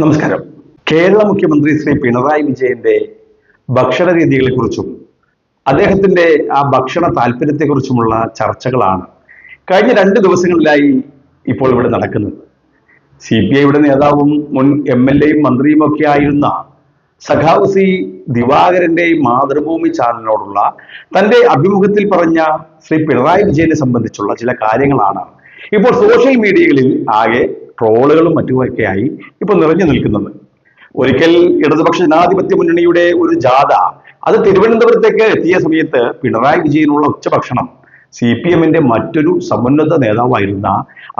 നമസ്കാരം. കേരള മുഖ്യമന്ത്രി ശ്രീ പിണറായി വിജയന്റെ ഭക്ഷണ രീതികളെക്കുറിച്ചും അദ്ദേഹത്തിന്റെ ആ ഭക്ഷണ താല്പര്യത്തെക്കുറിച്ചുമുള്ള ചർച്ചകളാണ് കഴിഞ്ഞ രണ്ട് ദിവസങ്ങളിലായി ഇപ്പോൾ ഇവിടെ നടക്കുന്നത്. സി പി ഐയുടെ നേതാവും മുൻ എം എൽ എയും മന്ത്രിയും ഒക്കെ ആയിരുന്ന സഖാവ് സി ദിവാകരന്റെ മാതൃഭൂമി ചാനലിനോടുള്ള തന്റെ അഭിമുഖത്തിൽ പറഞ്ഞ ശ്രീ പിണറായി വിജയനെ സംബന്ധിച്ചുള്ള ചില കാര്യങ്ങളാണ് ഇപ്പോൾ സോഷ്യൽ മീഡിയകളിൽ ആകെ ട്രോളുകളും മറ്റുമൊക്കെയായി ഇപ്പോൾ നിറഞ്ഞു നിൽക്കുന്നത്. ഒരിക്കൽ ഇടതുപക്ഷ ജനാധിപത്യ മുന്നണിയുടെ ഒരു ജാഥ അത് തിരുവനന്തപുരത്തേക്ക് എത്തിയ സമയത്ത് പിണറായി വിജയനുള്ള ഉച്ചഭക്ഷണം സി പി എമ്മിന്റെ മറ്റൊരു സമുന്നത നേതാവായിരുന്ന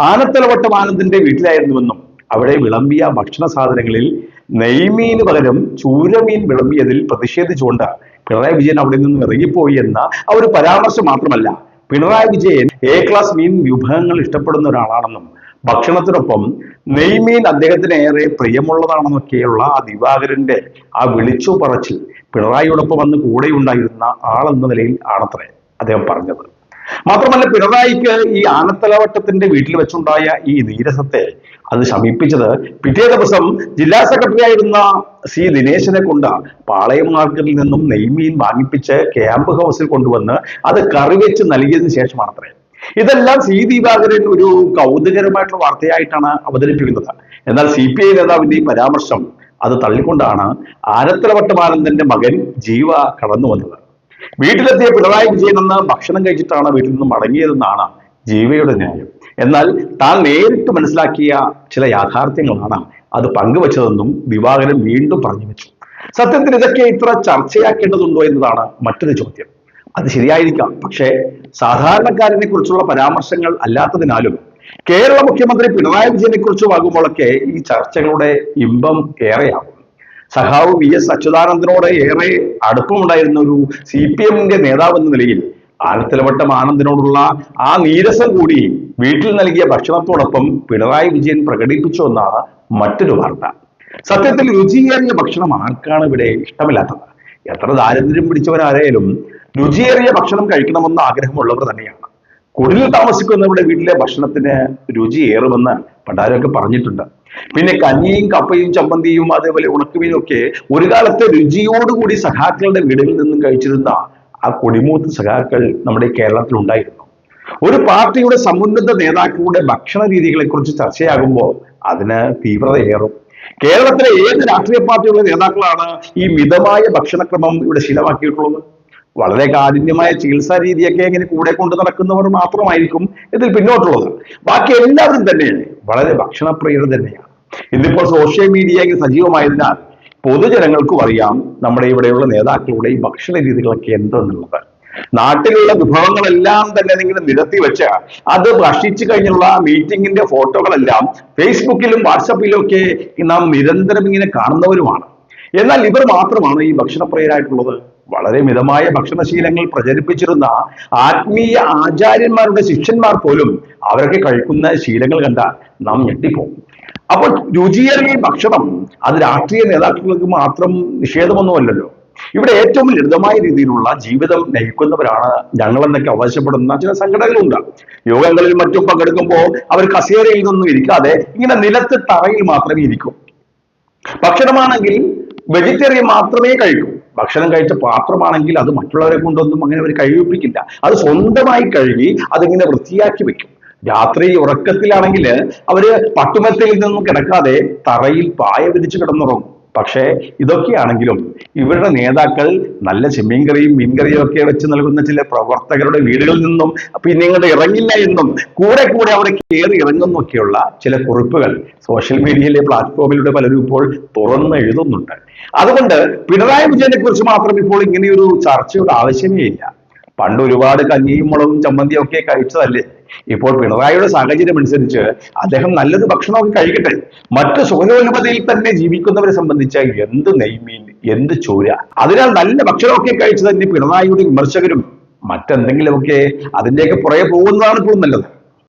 ആനത്തലവട്ടം ആനന്ദിന്റെ വീട്ടിലായിരുന്നുവെന്നും അവിടെ വിളമ്പിയ ഭക്ഷണ സാധനങ്ങളിൽ നെയ്മീന് പകരം ചൂരമീൻ വിളമ്പിയതിൽ പ്രതിഷേധിച്ചുകൊണ്ട് പിണറായി വിജയൻ അവിടെ നിന്ന് ഇറങ്ങിപ്പോയി എന്ന ആ ഒരു പരാമർശം മാത്രമല്ല പിണറായി വിജയൻ എ ക്ലാസ് മീൻ വിഭവങ്ങൾ ഇഷ്ടപ്പെടുന്ന ഒരാളാണെന്നും ഭക്ഷണത്തിനൊപ്പം നെയ്മീൻ അദ്ദേഹത്തിന് ഏറെ പ്രിയമുള്ളതാണെന്നൊക്കെയുള്ള ആ ദിവാകരന്റെ ആ വിളിച്ചു പറച്ചിൽ പിണറായിയോടൊപ്പം വന്ന് കൂടെ ഉണ്ടായിരുന്ന ആളെന്ന നിലയിൽ ആണത്രേ അദ്ദേഹം പറഞ്ഞത്. മാത്രമല്ല പിണറായിക്ക് ഈ ആനത്തലവട്ടത്തിന്റെ വീട്ടിൽ വെച്ചുണ്ടായ ഈ നീരസത്തെ അത് ശമിപ്പിച്ചത് പിറ്റേ ദിവസം ജില്ലാ സെക്രട്ടറി ആയിരുന്ന സി ദിനേശനെ കൊണ്ട് പാളയം മാർക്കറ്റിൽ നിന്നും നെയ്മീൻ വാങ്ങിപ്പിച്ച് ക്യാമ്പ് ഹൗസിൽ കൊണ്ടുവന്ന് അത് കറിവെച്ച് നൽകിയതിനു ശേഷമാണത്രേ. ഇതെല്ലാം സി ദീപാകരൻ ഒരു കൗതുകരമായിട്ടുള്ള വാർത്തയായിട്ടാണ് അവതരിപ്പിക്കുന്നത്. എന്നാൽ സി പി ഐ നേതാവിന്റെ ഈ പരാമർശം അത് തള്ളിക്കൊണ്ടാണ് ആനത്തലവട്ടമാനന്ദന്റെ മകൻ ജീവ കടന്നു വന്നത്. വീട്ടിലെത്തിയ പിണറായി വിജയൻ എന്ന് ഭക്ഷണം കഴിച്ചിട്ടാണ് വീട്ടിൽ നിന്ന് മടങ്ങിയതെന്നാണ് ജീവയുടെ ന്യായം. എന്നാൽ താൻ നേരിട്ട് മനസ്സിലാക്കിയ ചില യാഥാർത്ഥ്യങ്ങളാണ് അത് പങ്കുവച്ചതെന്നും ദിവാകരൻ വീണ്ടും പറഞ്ഞു വെച്ചു. സത്യത്തിൽ ഇതൊക്കെ ഇത്ര ചർച്ചയാക്കേണ്ടതുണ്ടോ എന്നതാണ് മറ്റൊരു ചോദ്യം. അത് ശരിയായിരിക്കാം. പക്ഷേ സാധാരണക്കാരനെ കുറിച്ചുള്ള പരാമർശങ്ങൾ അല്ലാത്തതിനാലും കേരള മുഖ്യമന്ത്രി പിണറായി വിജയനെ കുറിച്ചുമാകുമ്പോഴൊക്കെ ഈ ചർച്ചകളുടെ ഇമ്പം ഏറെയാകും. സഖാവ് വി എസ് അച്യുതാനന്ദനോട് ഏറെ അടുപ്പമുണ്ടായിരുന്ന ഒരു സി പി എമ്മിന്റെ നേതാവ് എന്ന നിലയിൽ ആലത്തിലവട്ടം ആനന്ദിനോടുള്ള ആ നീരസം കൂടി വീട്ടിൽ നൽകിയ ഭക്ഷണത്തോടൊപ്പം പിണറായി വിജയൻ പ്രകടിപ്പിച്ചു എന്നാണ് മറ്റൊരു വാർത്ത. സത്യത്തിൽ രുചിയേറിയ ഭക്ഷണം ആർക്കാണ് ഇവിടെ ഇഷ്ടമില്ലാത്തത്? എത്ര ദാരിദ്ര്യം പിടിച്ചവരായാലും രുചിയേറിയ ഭക്ഷണം കഴിക്കണമെന്ന് ആഗ്രഹമുള്ളവർ തന്നെയാണ്. കുടിലിൽ താമസിക്കുന്നവരുടെ വീട്ടിലെ ഭക്ഷണത്തിന് രുചി ഏറുമെന്ന് പണ്ടാരൊക്കെ പറഞ്ഞിട്ടുണ്ട്. പിന്നെ കഞ്ഞിയും കപ്പയും ചമ്മന്തിയും അതേപോലെ ഉണക്കുമീനും ഒക്കെ ഒരു കാലത്തെ രുചിയോടുകൂടി സഖാക്കളുടെ വീടുകളിൽ നിന്നും കഴിച്ചിരുന്ന ആ കൊടിമൂത്ത് സഖാക്കൾ നമ്മുടെ കേരളത്തിൽ ഉണ്ടായിരുന്നു. ഒരു പാർട്ടിയുടെ സമുന്നത നേതാക്കളുടെ ഭക്ഷണ രീതികളെ കുറിച്ച് ചർച്ചയാകുമ്പോൾ അതിന് തീവ്രതയേറും കേരളത്തിലെ ഏത് രാഷ്ട്രീയ പാർട്ടിയുടെ നേതാക്കളാണ് ഈ മിതമായ ഭക്ഷണക്രമം ഇവിടെ ശീലമാക്കിയിട്ടുള്ളത്? വളരെ കാഠിന്യമായ ചികിത്സാ രീതിയൊക്കെ ഇങ്ങനെ കൂടെ കൊണ്ട് നടക്കുന്നവർ മാത്രമായിരിക്കും ഇതിൽ പിന്നോട്ടുള്ളത്. ബാക്കി എല്ലാവരും തന്നെ വളരെ ഭക്ഷണപ്രിയർ തന്നെയാണ്. ഇന്നിപ്പോൾ സോഷ്യൽ മീഡിയ ഇങ്ങനെ സജീവമായതിനാൽ പൊതുജനങ്ങൾക്കും അറിയാം നമ്മുടെ ഇവിടെയുള്ള നേതാക്കളുടെ ഈ ഭക്ഷണ രീതികളൊക്കെ എന്തെന്നുള്ളത്. നാട്ടിലുള്ള വിഭവങ്ങളെല്ലാം തന്നെ നിങ്ങൾ നിരത്തി വെച്ച് അത് ഭക്ഷിച്ചു കഴിഞ്ഞുള്ള മീറ്റിംഗിന്റെ ഫോട്ടോകളെല്ലാം ഫേസ്ബുക്കിലും വാട്സപ്പിലും ഒക്കെ നാം നിരന്തരം ഇങ്ങനെ കാണുന്നവരുമാണ്. എന്നാൽ ഇവർ മാത്രമാണ് ഈ ഭക്ഷണപ്രിയരായിട്ടുള്ളത്. വളരെ മിതമായ ഭക്ഷണശീലങ്ങൾ പ്രചരിപ്പിച്ചിരുന്ന ആത്മീയ ആചാര്യന്മാരുടെ ശിഷ്യന്മാർ പോലും അവരൊക്കെ കഴിക്കുന്ന ശീലങ്ങൾ കണ്ടാൽ നാം ഞെട്ടിപ്പോകും. അപ്പോൾ രുചിയേറിയ ഭക്ഷണം അത് രാഷ്ട്രീയ നേതാക്കൾക്ക് മാത്രം നിഷേധമൊന്നുമല്ലല്ലോ. ഇവിടെ ഏറ്റവും ലളിതമായ രീതിയിലുള്ള ജീവിതം നയിക്കുന്നവരാണ് ഞങ്ങൾ എന്നൊക്കെ അവകാശപ്പെടുന്ന ചില സംഘടനകളുണ്ട്. യോഗങ്ങളിൽ മറ്റും പങ്കെടുക്കുമ്പോൾ അവർ കസേരയിൽ നിന്നും ഇരിക്കാതെ ഇങ്ങനെ നിലത്ത് തറയിൽ മാത്രമേ ഇരിക്കൂ. ഭക്ഷണമാണെങ്കിൽ വെജിറ്റേറിയൻ മാത്രമേ കഴിക്കൂ. ഭക്ഷണം കഴിച്ച പാത്രമാണെങ്കിൽ അത് മറ്റുള്ളവരെ കൊണ്ടൊന്നും അങ്ങനെ അവർ കഴിവിപ്പിക്കില്ല. അത് സ്വന്തമായി കഴുകി അതിങ്ങനെ വൃത്തിയാക്കി വെക്കും. രാത്രി ഉറക്കത്തിലാണെങ്കിൽ അവർ പട്ടുമെത്തയിൽ നിന്നും കിടക്കാതെ തറയിൽ പായ വിരിച്ചു കിടന്നുറങ്ങും. പക്ഷേ ഇതൊക്കെയാണെങ്കിലും ഇവരുടെ നേതാക്കൾ നല്ല ചെമ്മീൻകറിയും മീൻകറിയും ഒക്കെ വെച്ച് നൽകുന്ന ചില പ്രവർത്തകരുടെ വീടുകളിൽ നിന്നും പിന്നെ ഇങ്ങോട്ട് ഇറങ്ങില്ല എന്നും കൂടെ കൂടെ അവിടെ കയറി ഇറങ്ങുന്നൊക്കെയുള്ള ചില കുറിപ്പുകൾ സോഷ്യൽ മീഡിയയിലെ പ്ലാറ്റ്ഫോമിലൂടെ പലരും ഇപ്പോൾ തുറന്ന് എഴുതുന്നുണ്ട്. അതുകൊണ്ട് പിണറായി വിജയനെ കുറിച്ച് മാത്രം ഇപ്പോൾ ഇങ്ങനെയൊരു ചർച്ചയുടെ ആവശ്യമേ ഇല്ല. പണ്ട് ഒരുപാട് കഞ്ഞിയും മുളകും ചമ്മന്തിയും ഒക്കെ കഴിച്ചതല്ലേ? ഇപ്പോൾ പിണറായിയുടെ സാഹചര്യം അനുസരിച്ച് അദ്ദേഹം നല്ലത് ഭക്ഷണമൊക്കെ കഴിക്കട്ടെ. മറ്റു സുഖലോലപതയിൽ തന്നെ ജീവിക്കുന്നവരെ സംബന്ധിച്ച് എന്ത് നെയ്മീൻ എന്ത് ചോര. അതിനാൽ നല്ല ഭക്ഷണമൊക്കെ കഴിച്ചു തന്നെ പിണറായിയുടെ വിമർശകരും മറ്റെന്തെങ്കിലുമൊക്കെ അതിന്റെയൊക്കെ പുറകെ പോകുന്നതാണ് ഇപ്പോൾ നല്ലത്.